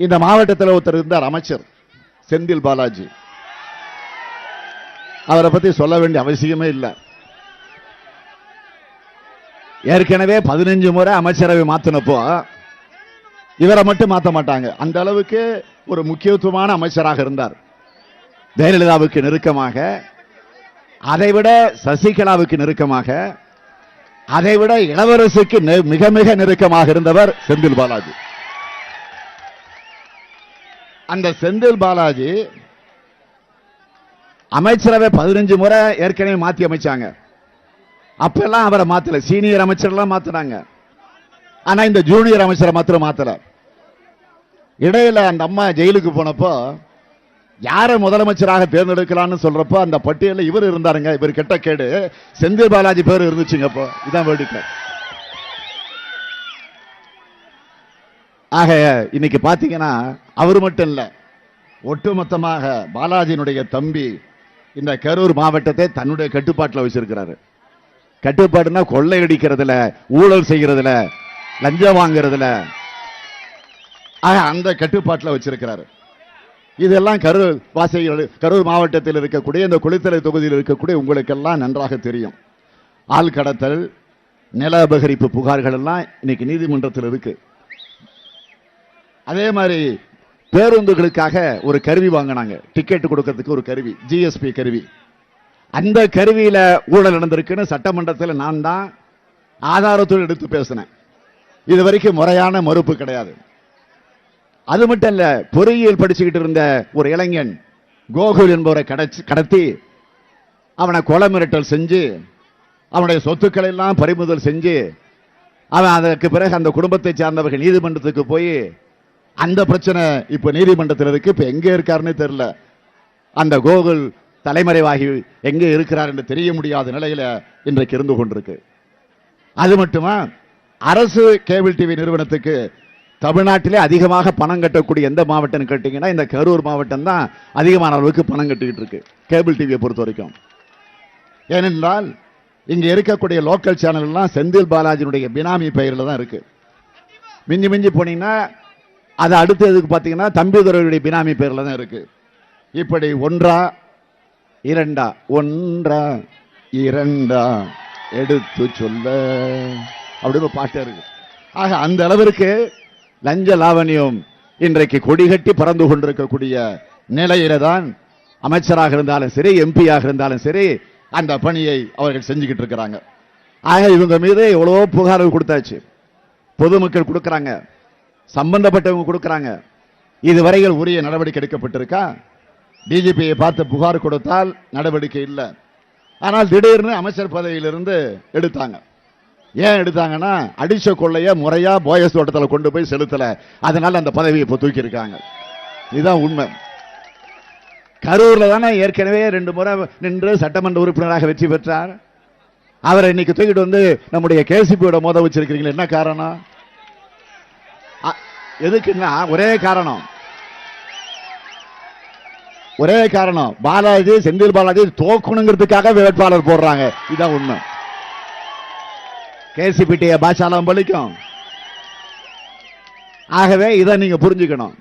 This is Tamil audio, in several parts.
இந்த மாவட்டத்தில் ஒருத்தர் இருந்தார் அமைச்சர் செந்தில் பாலாஜி. அவரை பத்தி சொல்ல வேண்டிய அவசியமே இல்லை. ஏற்கனவே பதினஞ்சு முறை அமைச்சரவை மாத்தினப்போ இவரை மட்டும் மாற்ற மாட்டாங்க. அந்த அளவுக்கு ஒரு முக்கியத்துவமான அமைச்சராக இருந்தார். ஜெயலலிதாவுக்கு நெருக்கமாக அதைவிட சசிகலாவுக்கு நெருக்கமாக அதைவிட இளவரசுக்கு நெ- மிக மிக நெருக்கமாக இருந்தவர் செந்தில் பாலாஜி. அந்த செந்தில் பாலாஜி அமைச்சரவை பதினஞ்சு முறை ஏற்கனவே மாத்தி அமைச்சாங்க. அப்பெல்லாம் அவரை மாத்தல. சீனியர் அமைச்சர்லாம் மாத்துனாங்க. ஆனா இந்த ஜூனியர் அமைச்சரை மாத்திரம் மாத்தல. இடையில அந்த அம்மா ஜெயிலுக்கு போனப்போ யாரை முதலமைச்சராக தேர்ந்தெடுக்கலாம்னு சொல்றப்போ அந்த பட்டியலில் இவர் இருந்தாருங்க. இவர் கெட்ட கேடு. செந்தில் பாலாஜி பேர் இருந்துச்சுங்க அப்போ. இதான் வேடிக்கை ஆக இன்னைக்கு பார்த்தீங்கன்னா அவர் மட்டும் இல்லை ஒட்டுமொத்தமாக பாலாஜியினுடைய தம்பி இந்த கரூர் மாவட்டத்தை தன்னுடைய கட்டுப்பாட்டில் வச்சிருக்கிறாரு. கட்டுப்பாடுனா கொள்ளையடிக்கிறதுல ஊழல் செய்கிறதுல லஞ்சம் வாங்குறதுல ஆக அந்த கட்டுப்பாட்டில் வச்சிருக்கிறாரு. இதெல்லாம் கரூர் வாசிகள் கரூர் மாவட்டத்தில் இருக்கக்கூடிய இந்த குளித்தலை தொகுதியில் இருக்கக்கூடிய உங்களுக்கெல்லாம் நன்றாக தெரியும். ஆள் கடத்தல் நில அபகரிப்பு புகார்கள் எல்லாம் இன்னைக்கு நீதிமன்றத்தில் இருக்குது அதே மாதிரி பேருந்துகளுக்காக ஒரு கருவி வாங்கினாங்க. டிக்கெட் கொடுக்கறதுக்கு ஒரு கருவி ஜிஎஸ்பி கருவி. அந்த கருவியில் ஊழல் நடந்திருக்குன்னு சட்டமன்றத்தில் நான் தான் ஆதாரத்தோடு எடுத்து பேசினேன். இது வரைக்கும் முறையான மறுப்பு கிடையாது. அது மட்டும் இல்ல பொறியியல் படிச்சுக்கிட்டு இருந்த ஒரு இளைஞன் கோகுல் என்பவரை கடச்சி கடத்தி அவனை கொலை மிரட்டல் செஞ்சு அவனுடைய சொத்துக்களை எல்லாம் பறிமுதல் செஞ்சு அவன் அதற்கு பிறகு அந்த குடும்பத்தை சார்ந்தவர்கள் நீதிமன்றத்துக்கு போய் அந்த பிரச்சனை இப்ப நீதிமன்றத்தில் இருக்கு. இப்ப எங்க இருக்காருன்னு தெரியல. அந்த கோகுல் தலைமறைவாகி எங்கே இருக்கிறார் என்று தெரிய முடியாத நிலையில இன்றைக்கு இருந்து கொண்டிருக்கு. அது மட்டுமா? அரசு கேபிள் டிவி நிறுவனத்துக்கு தமிழ்நாட்டிலே அதிகமாக பணம் கட்டக்கூடிய எந்த மாவட்டம்னு கேட்டீங்கன்னா இந்த கரூர் மாவட்டம் தான் அதிகமான அளவுக்கு பணம் கட்டிக்கிட்டு இருக்கு கேபிள் டிவியை பொறுத்த வரைக்கும். ஏனென்றால் இங்க இருக்கக்கூடிய லோக்கல் சேனல்லாம் செந்தில் பாலாஜினுடைய பினாமி பெயரில் தான் இருக்கு. மிஞ்சி மிஞ்சி போனீங்கன்னா அது அடுத்ததுக்கு பார்த்தீங்கன்னா தம்பிதுரையுடைய பினாமி பேரில் தான் இருக்கு. இப்படி ஒன்றா இரண்டா ஒன்றா இரண்டா எடுத்து சொல்ல. அப்படின்னு பாட்டு இருக்கு. ஆக அந்த அளவிற்கு லஞ்ச லாவணியம் இன்றைக்கு கொடிகட்டி பறந்து கொண்டிருக்கக்கூடிய நிலையில தான் அமைச்சராக இருந்தாலும் சரி எம்பியாக இருந்தாலும் சரி அந்த பணியை அவர்கள் செஞ்சுக்கிட்டு இருக்கிறாங்க. ஆக இவங்க மீது எவ்வளவோ புகார்கள் கொடுத்தாச்சு. பொதுமக்கள் கொடுக்குறாங்க. சம்பந்தப்பட்டவங்க கொடுக்குறாங்க. இதுவரையில் உரிய நடவடிக்கை எடுக்கப்பட்டிருக்கா? டிஜிபியை பார்த்து புகார் கொடுத்தால் நடவடிக்கை இல்லை. ஆனால் திடீர்னு அமைச்சர் பதவியிலிருந்து எடுத்தாங்க. ஏன் எடுத்தாங்கன்னா அடிச்ச கொள்ளைய முறையா போயஸ் தோட்டத்தில் கொண்டு போய் செலுத்தல. அதனால அந்த பதவியை இப்போ தூக்கியிருக்காங்க. இதுதான் உண்மை. கரூர்ல தானே ஏற்கனவே ரெண்டு முறை நின்று சட்டமன்ற உறுப்பினராக வெற்றி பெற்றார். அவரை இன்னைக்கு தூக்கிட்டு வந்து நம்முடைய கேசிபியோட மோத வச்சிருக்கிறீங்களா என்ன காரணம்? எதுக்குன்னா ஒரே காரணம். ஒரே காரணம். பாலாஜி செந்தில் பாலாஜி தோக்கணுங்கிறதுக்காக வேட்பாளர் போடுறாங்க. இதான் உண்மை. கேசிபிட்டிய பாஷாலாம் பலிக்கும் ஆகவே இதை நீங்க புரிஞ்சுக்கணும்.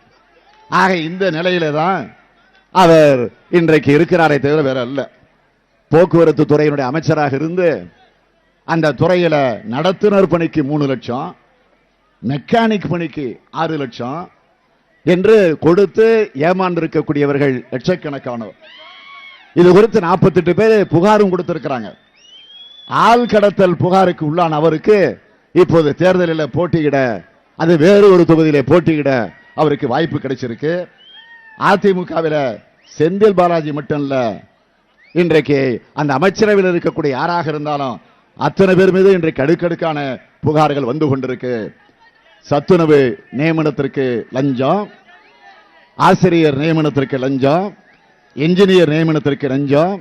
ஆக இந்த நிலையில தான் அவர் இன்றைக்கு இருக்கிறாரே தவிர வேற அல்ல. போக்குவரத்து துறையினுடைய அமைச்சராக இருந்து அந்த துறையில நடத்துனர் பணிக்கு மூணு லட்சம். மெக்கானிக் பணிக்கு ஆறு லட்சம். என்று கொடுத்து ஏமாந்திருக்கக்கூடியவர்கள் லட்சக்கணக்கானவர் இது குறித்து 48 பேர் புகாரும் கொடுத்திருக்கிறாங்க. ஆள் கடத்தல் புகாருக்கு உள்ளான அவருக்கு இப்போது தேர்தலில் போட்டியிட அது வேறு ஒரு தொகுதியில் போட்டியிட அவருக்கு வாய்ப்பு கிடைச்சிருக்கு. அதிமுகவில் செந்தில் பாலாஜி மட்டும் இல்ல இன்றைக்கு அந்த அமைச்சரவையில் இருக்கக்கூடிய யாராக இருந்தாலும் அத்தனை பேர் மீது இன்றைக்கு அடுக்கடுக்கான புகார்கள் வந்து கொண்டிருக்கு. சத்துணவு நியமனத்திற்கு லஞ்சம் ஆசிரியர் நியமனத்திற்கு லஞ்சம் என்ஜினியர் நியமனத்திற்கு லஞ்சம்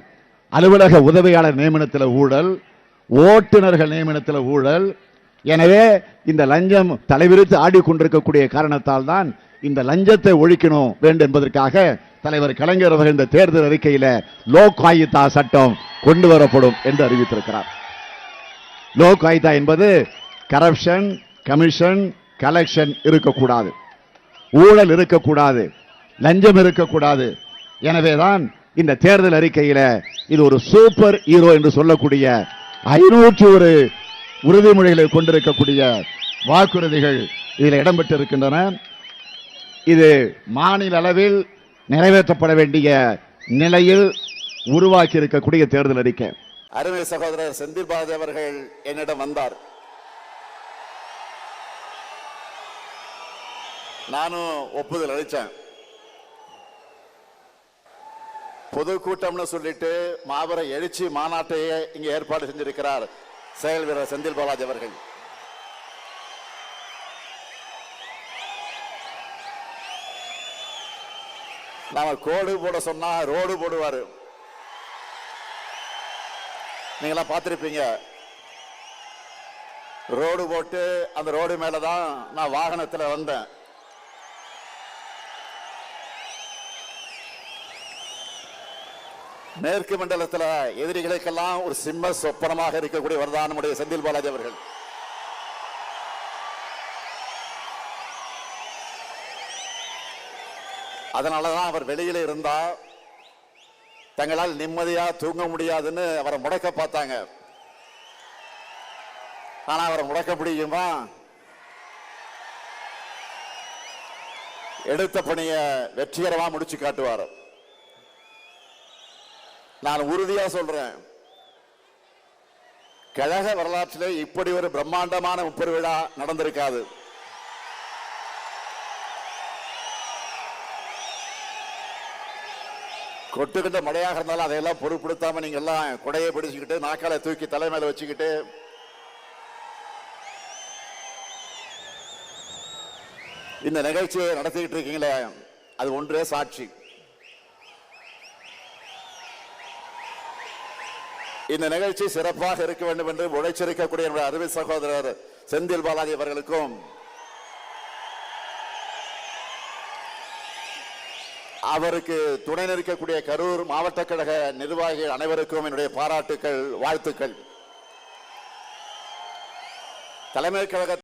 அலுவலக உதவியாளர் நியமனத்தில் ஊழல் ஓட்டுநர்கள் நியமனத்தில் ஊழல். எனவே இந்த லஞ்சம் தலைவிரித்து ஆடிக்கொண்டிருக்கக்கூடிய காரணத்தால் தான் இந்த லஞ்சத்தை ஒழிக்கணும் வேண்டும் என்பதற்காக தலைவர் கலைஞர் அவர்கள் இந்த தேர்தல் அறிக்கையில் லோக் ஆயுதா சட்டம் கொண்டு வரப்படும் என்று அறிவித்திருக்கிறார். லோக் ஆயுதா என்பது கரப்ஷன் கமிஷன் கலெக்ஷன் இருக்கக்கூடாது. ஊழல் இருக்கக்கூடாது. லஞ்சம் இருக்கக்கூடாது. எனவேதான் இந்த தேர்தல் அறிக்கையில இது ஒரு சூப்பர் ஹீரோ என்று சொல்லக்கூடிய ஐநூற்றி ஒரு உறுதிமொழிகளை கொண்டிருக்கக்கூடிய வாக்குறுதிகள் இதில் இடம்பெற்றிருக்கின்றன. இது மாநில அளவில் நிறைவேற்றப்பட வேண்டிய நிலையில் உருவாக்கி இருக்கக்கூடிய தேர்தல் அறிக்கை. அருமை சகோதரர் செந்தில் பாரதி அவர்கள் என்னிடம் வந்தார். நானும் ஒப்புதல் அளித்தேன் பொதுக்கூட்டம்னு சொல்லிட்டு மாபெரும் எழுச்சி மாநாட்டையே இங்கே ஏற்பாடு செஞ்சிருக்கிறார் செயல் வீரர் செந்தில் பாலாஜி அவர்கள். நாம கோடு போட சொன்னா ரோடு போடுவார். நீங்களாம் பார்த்துருப்பீங்க. ரோடு போட்டு அந்த ரோடு மேலே தான் நான் வாகனத்தில் வந்தேன். மேற்கு மண்டலத்தில் எதிரிகளுக்கெல்லாம் ஒரு சிம்ம சொப்பனமாக இருக்கக்கூடியவர் தான் நம்முடைய செந்தில் பாலாஜி அவர்கள். அதனாலதான் அவர் வெளியில இருந்தா தங்களால் நிம்மதியா தூங்க முடியாதுன்னு அவரை முடக்க பார்த்தாங்க. ஆனா அவரை முடக்க முடியுமா? எடுத்த பணியை வெற்றிகரமா முடிச்சு காட்டுவார். நான் உறுதியாக சொல்றேன். கழக வரலாற்றிலே இப்படி ஒரு பிரம்மாண்டமான முப்பெரு விழா நடந்திருக்காது. கொட்டுக்கிட்ட மழையாக இருந்தாலும் அதையெல்லாம் பொருட்படுத்தாம நீங்க எல்லாம் குடையை பிடிச்சுக்கிட்டு நாக்கால தூக்கி தலை மேல வச்சுக்கிட்டு இந்த நிகழ்ச்சியை நடத்திக்கிட்டு இருக்கீங்களே அது ஒன்றே சாட்சி. இந்த நிகழ்ச்சி சிறப்பாக இருக்க வேண்டும் என்று உழைச்சிருக்கக்கூடிய என்னுடைய அருமை சகோதரர் செந்தில் பாலாஜி அவர்களுக்கும். அவருக்கு துணை நிற்கக்கூடிய கரூர் மாவட்ட கழக நிர்வாகிகள் அனைவருக்கும் என்னுடைய பாராட்டுக்கள் வாழ்த்துக்கள். தலைமை கழக